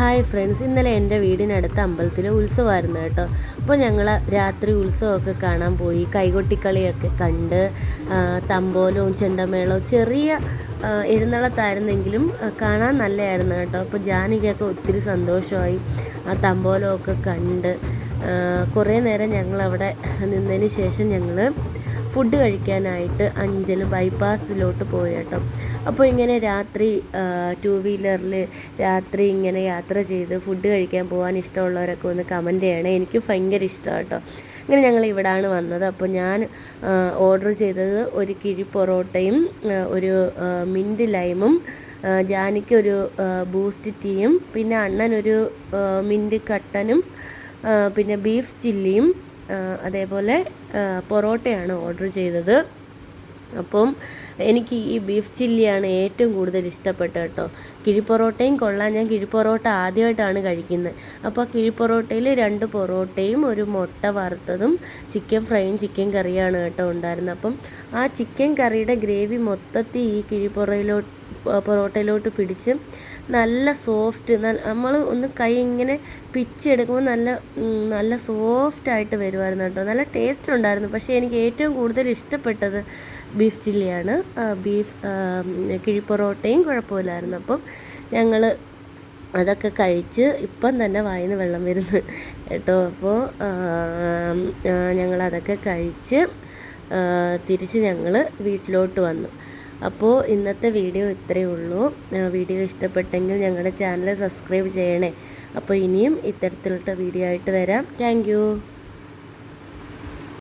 Hi friends ഇന്നലെ എന്റെ വീടിനടുത്ത അമ്പലത്തിൽ ഉത്സവമായിരുന്നു കേട്ടോ. അപ്പോൾ ഞങ്ങൾ രാത്രി ഉത്സവമൊക്കെ കാണാൻ പോയി. കൈകൊട്ടിക്കളിയൊക്കെ കണ്ട് തമ്പോലവും ചെണ്ടമേളവും ചെറിയ എഴുന്നള്ളത്തായിരുന്നെങ്കിലും കാണാൻ നല്ലതായിരുന്നു കേട്ടോ. അപ്പോൾ ജാനകിയൊക്കെ ഒത്തിരി സന്തോഷമായി. ആ തമ്പോലമൊക്കെ കണ്ട് കുറേ നേരം ഞങ്ങളവിടെ നിന്നതിന് ശേഷം ഞങ്ങൾ ഫുഡ് കഴിക്കാനായിട്ട് അഞ്ചൽ ബൈപ്പാസിലോട്ട് പോയി കേട്ടോ. അപ്പോൾ ഇങ്ങനെ രാത്രി ടു വീലറിൽ രാത്രി ഇങ്ങനെ യാത്ര ചെയ്ത് ഫുഡ് കഴിക്കാൻ പോകാൻ ഇഷ്ടമുള്ളവരൊക്കെ ഒന്ന് കമന്റ് ചെയ്യണേ. എനിക്ക് ഭയങ്കര ഇഷ്ടമാണ് കേട്ടോ. ഇങ്ങനെ ഞങ്ങൾ ഇവിടാണ് വന്നത്. അപ്പോൾ ഞാൻ ഓർഡർ ചെയ്തത് ഒരു കിഴി പൊറോട്ടയും ഒരു മിന്റ് ലൈമും ജാനിക്ക് ഒരു ബൂസ്റ്റ് ടീയും പിന്നെ അണ്ണനൊരു മിന്റ് കട്ടനും പിന്നെ ബീഫ് ചില്ലിയും അതേപോലെ പൊറോട്ടയാണ് ഓർഡർ ചെയ്തത്. അപ്പം എനിക്ക് ഈ ബീഫ് ചില്ലിയാണ് ഏറ്റവും കൂടുതൽ ഇഷ്ടപ്പെട്ടത് കേട്ടോ. കിഴിപ്പൊറോട്ടയും കൊള്ളാൻ ഞാൻ കിഴിപ്പൊറോട്ട ആദ്യമായിട്ടാണ് കഴിക്കുന്നത്. അപ്പോൾ കിഴിപ്പൊറോട്ടയിൽ രണ്ട് പൊറോട്ടയും ഒരു മുട്ട വറുത്തതും ചിക്കൻ ഫ്രൈയും ചിക്കൻ കറിയാണ് കേട്ടോ ഉണ്ടായിരുന്നത്. അപ്പം ആ ചിക്കൻ കറിയുടെ ഗ്രേവി മൊത്തത്തിൽ ഈ കിഴിപ്പൊറയിലോട്ട് പൊറോട്ടയിലോട്ട് പിടിച്ച് നല്ല സോഫ്റ്റ് നമ്മൾ ഒന്ന് കൈ ഇങ്ങനെ പിച്ചെടുക്കുമ്പോൾ നല്ല നല്ല സോഫ്റ്റായിട്ട് വരുമായിരുന്നു കേട്ടോ. നല്ല ടേസ്റ്റ് ഉണ്ടായിരുന്നു. പക്ഷേ എനിക്ക് ഏറ്റവും കൂടുതൽ ഇഷ്ടപ്പെട്ടത് ബീഫ് ചില്ലിയാണ് ബീഫ് കിഴിപ്പൊറോട്ടയും കുഴപ്പമില്ലായിരുന്നു. അപ്പം ഞങ്ങൾ അതൊക്കെ കഴിച്ച് ഇപ്പം തന്നെ വായിന്ന് വെള്ളം വരുന്നു കേട്ടോ. അപ്പോൾ ഞങ്ങളതൊക്കെ കഴിച്ച് തിരിച്ച് ഞങ്ങൾ വീട്ടിലോട്ട് വന്നു. അപ്പോൾ ഇന്നത്തെ വീഡിയോ ഇത്രയേ ഉള്ളൂ. വീഡിയോ ഇഷ്ടപ്പെട്ടെങ്കിൽ ഞങ്ങളുടെ ചാനൽ സബ്സ്ക്രൈബ് ചെയ്യണേ. അപ്പോൾ ഇനിയും ഇത്തരത്തിലുള്ള വീഡിയോ ആയിട്ട് വരാം. താങ്ക്